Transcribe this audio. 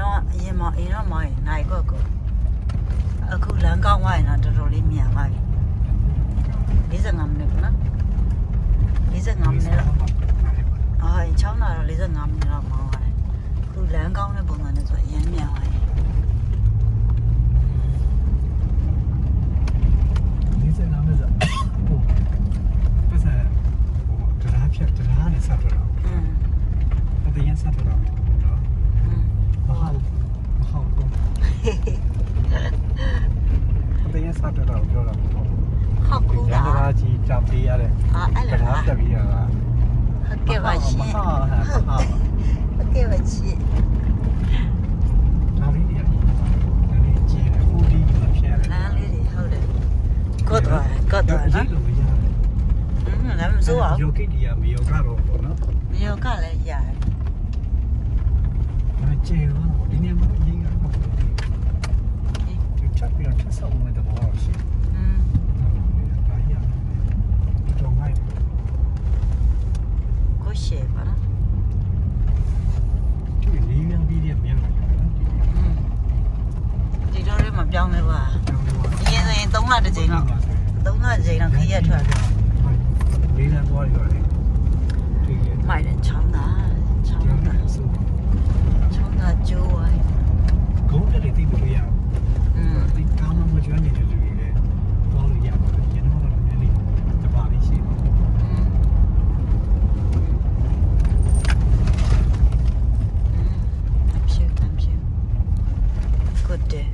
တော့အရင်မအရင်တော့မရင်နိုင်ကွက်ကိုအခုလမ်းကောင်းသွားရင်တော့တော်တော်လေးမြန်သွားပြီ55မိနစ်နော်55မိနစ်တော့အာ6နာရီတော့55မိနစ်တော့မောင်းသွားတယ်အခုလမ်းကောင်းတဲ့ပုံစံနဲ့ဆိုအရင်မြန်သွားတယ်ဖြတ်တရားနဲ့ဆက်ထွက်တော့။အတရင်ဆက်ထွက်တော့ အတရင်ဆက်တော့ပြောတာမဟုတ်ဟောက်ကူဘူးရတာန်တရားကြီးကြောက်ပေးရတဲ့အာအဲ့တလိုရားလားပြပြီးရတာ ဟုတ်ကဲ့ပါရှင်မဟုတ်ဟာမဟုတ်ဟုတ်ကဲ့ပါရှင်ဒါလေးတွေဒါလေးကျင်းဟိုဒီမဖြတ်ရလမ်းလေးတွေဟုတ်တယ်ကော့သွားတယ်ကော့သွားရနော်လို့မရတယ်อืมလမ်းမစိုးအောင်ယောဂိတီယာမယောကတော့ပေါ့နော်မယောကလည်းရတယ် ပြောင်းလဲပါအရင်ဆိုရင်3လတစ်ကြိမ်လောက်3လတစ်ကြိမ်လောက်ခရက်ထွက်တယ်လေးလမ်းသွားရရတယ်မိုင်ချောင်းသားချောင်းသားချောင်းသားကျိုးဝိုင်းဂုံးတက်လေးသိဖို့ရအောင်อืมဒီကောင်းမှမကျွမ်းနေတဲ့လူတွေလည်းသွားလို့ရပါတယ်ကျွန်တော်ကတော့လည်းလေးတပါးလေးရှိပါอืม I'm sure I'm sure good day